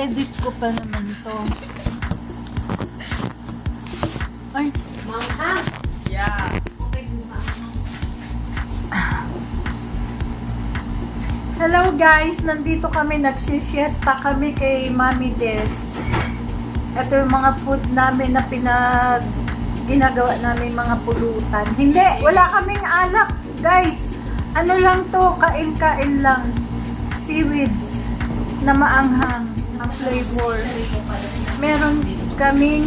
I-edit ko pa naman to. Ay, Ma'am, ha? Yeah. Hello guys, nandito kami, nagsisiesta kami kay Mami Des. Ito yung mga food namin na pinag ginagawa namin mga pulutan. Hindi, wala kaming alak, guys. Ano lang to, kain-kain lang. Seaweeds na maanghang ang flavor. Meron kaming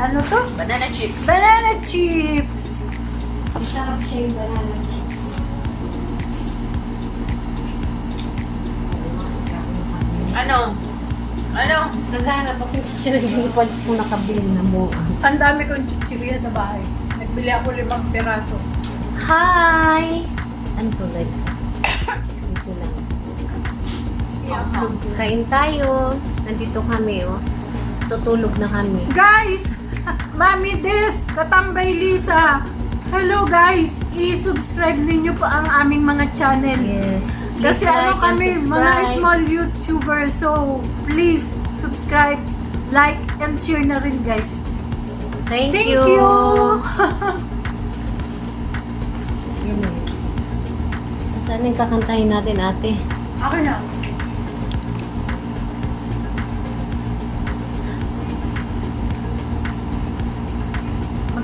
ano to? Banana chips. Banana chips. Sarap siya yung banana chips. Ano? Ano? Naghanap ako siya naghihipalit ko nakabili na mo. Ang dami kong chichirya sa bahay. Nagbili ako limang piraso. Hi! Ano to like? Kain tayo. Nandito kami, oh. Tutulog na kami. Guys! Mami Des! Katambay Lisa! Hello guys! I-subscribe ninyo po ang aming mga channel. Yes. Kasi Please ano like and kami, mga small YouTubers. So, please subscribe, like, and share na rin guys. Thank, Thank you. you! Yan eh. Saan yung kakantahin natin, ate? Ako na.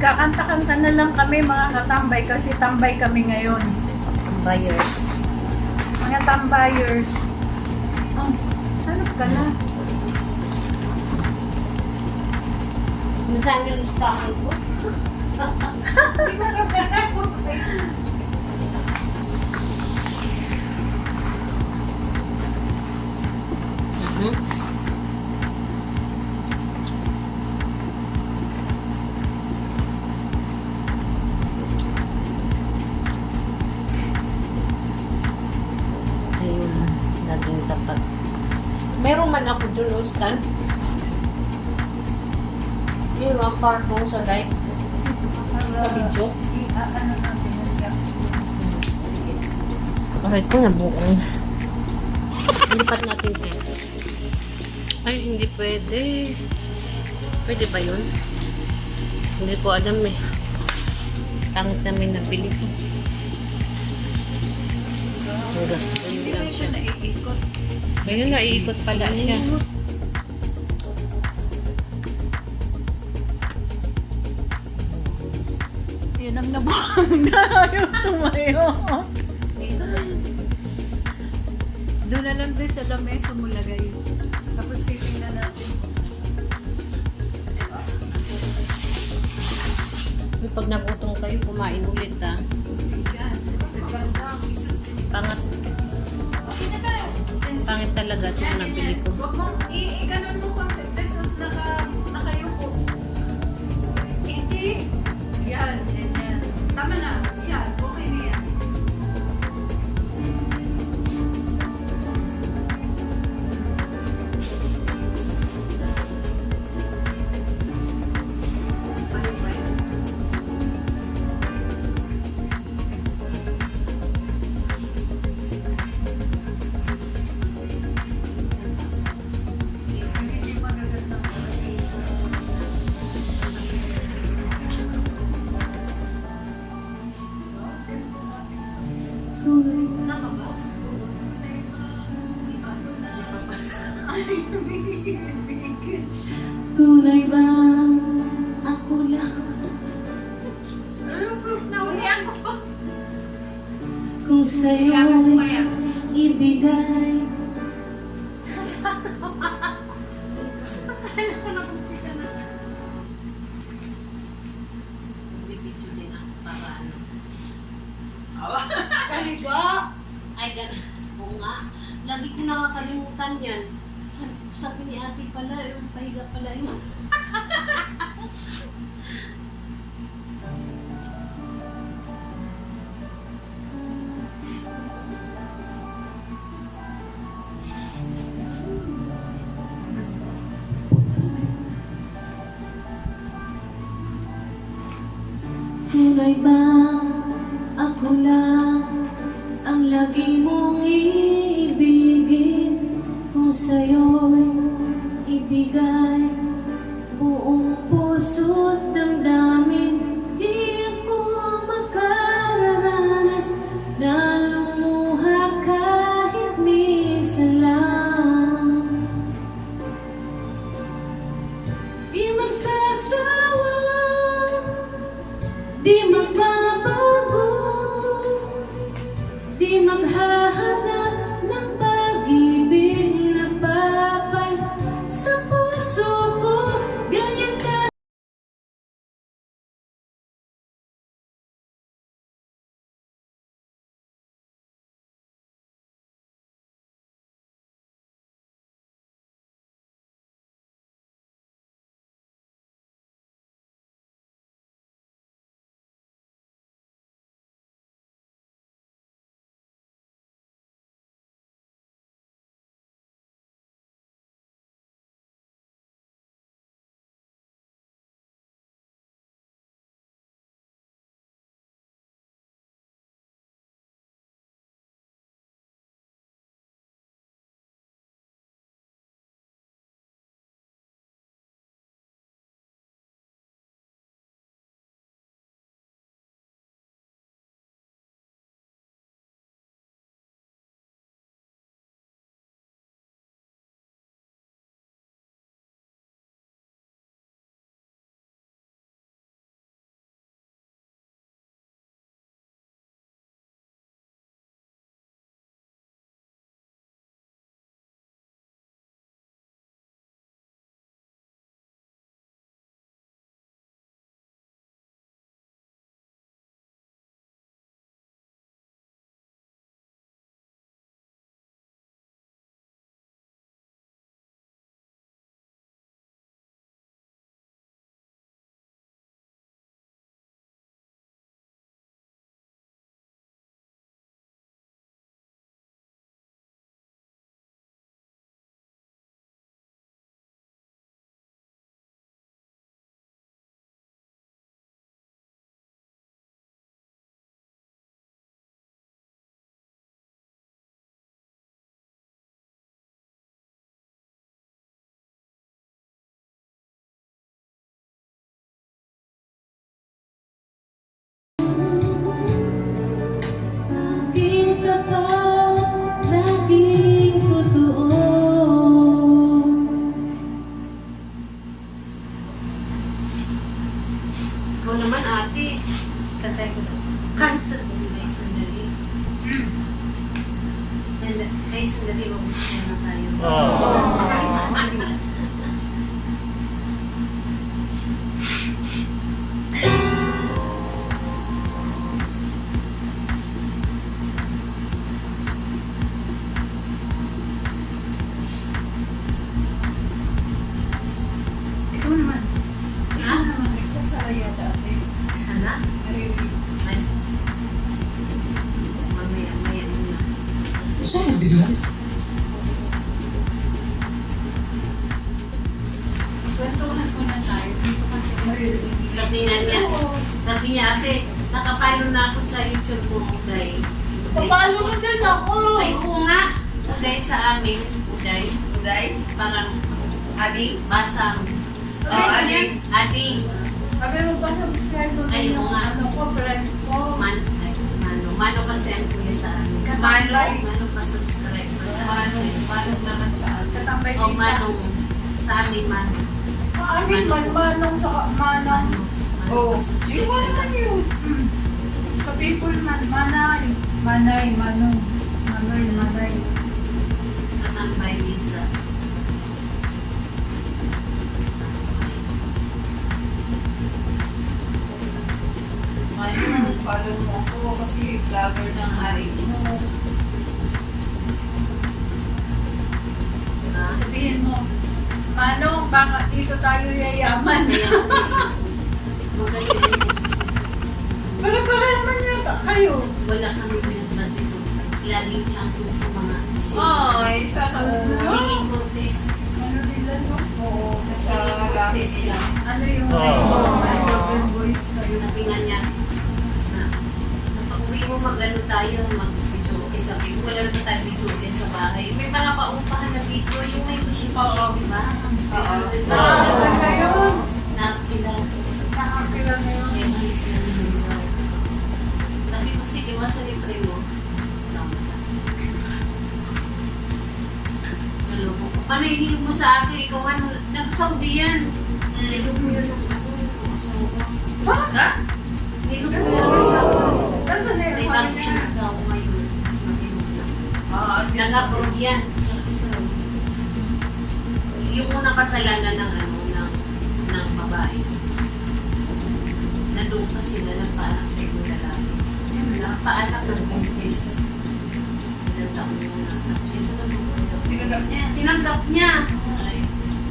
Magkakanta-kanta na lang kami mga katambay kasi tambay kami ngayon. Ang buyers. Mga tambayers. Oh, hanap ka na. Nasaan yung listahan ko? Mhm. Meron man ako dun, Ustan. Yun ang part mo sa live. Sa video? Aray ko na buong. Lipat natin eh. Ay, hindi pwede. Pwede ba yun? Hindi ko alam eh. Pangit namin nabili ko. Hanggang ayun lang siya. naiikot. Ayun, naiikot pala siya. Yun ang nabuhang na yung tumayo. Doon na lang din sa lamesa mo lagay. Tapos titingnan natin. Yung Pag nagutom kayo, kumain ulit ah. Yan. Pangit talaga ito na nabili ko. Huwag mong i-ganon mo konti. Tapos naka, nakayuko. Hindi. Yan. Yan. Yan. Tama na. Tunay ba ako lang Nahuli ako. kung sa'yo Kailangan mo kaya? ibigay? Bibidyo din ako para ano. Kaliba! Ay, gan- Oo nga. Lagi ko nakakalimutan yan. Sabi, sabi ni ate pala, yung pahiga pala yun. Tunay ba lang Ikaw naman ate. Katay ko. Kahit sa kahit sandali. Kahit- Kahit sandali, mag-usap na tayo. Kahit sandali. Kwentuhan ko na tayo. Sabi nga niya, sabi niya ate, nakapalo na ako sa YouTube mo, Uday. Sa- mo din ako. Ay, oo nga. Uday sa amin. Uday. Uday? Parang Adi? basang. Oh, Adi. Adi. Sabi mo ba subscribe mo Ay, yung oo nga. ano ko, friend ko. Man, mano. Kasi ang kuya sa amin. Mano? Mano pa subscribe. Manong, manong naman sa atin. Katambay O, manong. Sa amin, mano. Amin man, manong sa manang. Oh, pa subscribe. Yun mo naman yun. Mm. Sa people man, manay. Manay, manong. Manoy, manay. Katambay, follow mo ako kasi vlogger ng Aris. Diba? Sabihin mo, Manong, baka dito tayo yayaman. Magaling rin po siya. Pero para naman yata kayo. wala kami pinagbanti ko. Laging champion sa mga Ay, sana singing contest. Ano nila, no? Oo, nasa Singing langit contest siya. Ano yung Oh. golden voice kayo? Sabi nga niya, mag-ano tayo, mag-video. Kasi sabi ko, wala naman tayo video din sa bahay. May mga paupahan na video, yung may machine-machine, di ba? Oo. Maganda yun. Nakakila. Nakakila yun. Sabi ko, sige, masa libre mo. Hinihig mo sa akin? Ikaw nga, nag-Saudi yan. Nilog mo yun ako. Ha? Nilog mo yun asawa. Nasaan na May Nag-abroad yan. Yung unang kasalanan ng ano, ng, ng babae. Nandun pa sila ng paanak sa ibang lalaki. Yun lang, ng buntis. Ilang taon mo na. Tapos ito na Tinanggap niya. Tinanggap niya.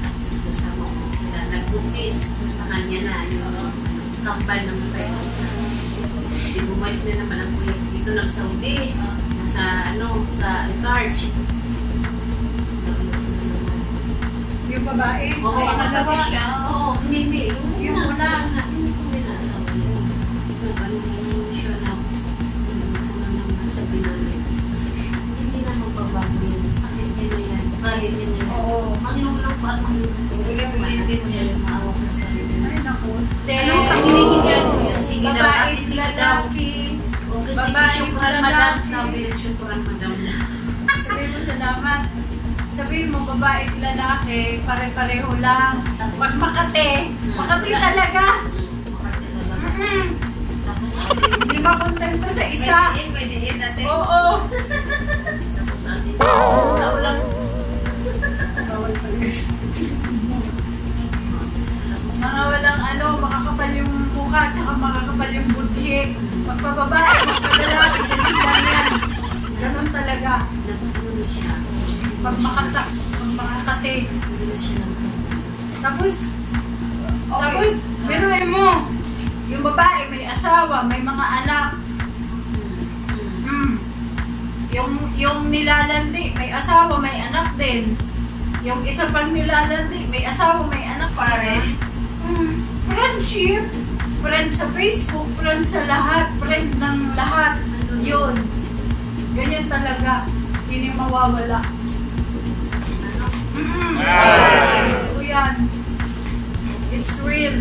Tapos kasama ko sila. Nagbuntis sa kanya na. Yung kampal ng matay ko sa Di bumalik na naman ang kuya dito ng Saudi. Sa ano, sa Ancarge. Yung babae. Oo, ay, ang siya. Oo, hindi, hindi. Yung, una, yung una sa una. Yung ano, yung siya na. Hindi na magbabago yun. Sakit niya na yan. Kahit niya na yan. Oo. Manglulong. Bigyan mo yun, hindi mo niya yung maawa ka sa. Ay, naku. Ano kasi hinihingan mo yan? Sige daw, ate, sige daw. lalaki. Babae, lalaki. madam. Sabi yun, syukran madam. Sabihin mo salamat. Sabihin mo babae at lalaki, pare-pareho lang. Pag Makati, Makati talaga. Makati talaga. Mm. Tapos ate, Hindi makontento sa isa. Pwede pwede natin. Oo. tapos ate. Bawal pala. Mga walang ano, mukha, tsaka makakapal yung budhi. Magpababae, magpalalaki, ganun lang yan. Ganun talaga. Nagpuno siya. Pag makatak, pag nang Tapos, Okay. tapos, biruin mo. Yung babae, may asawa, may mga anak. Mm. Yung, yung nilalandi, may asawa, may anak din. Yung isa pang nilalandi, may asawa, may anak. Pare. Mm. Friendship. Friend sa Facebook, friend sa lahat, friend ng lahat. Yun. Ganyan talaga. Hindi mawawala. Ano? Mm. Ah. Ito yan. It's real.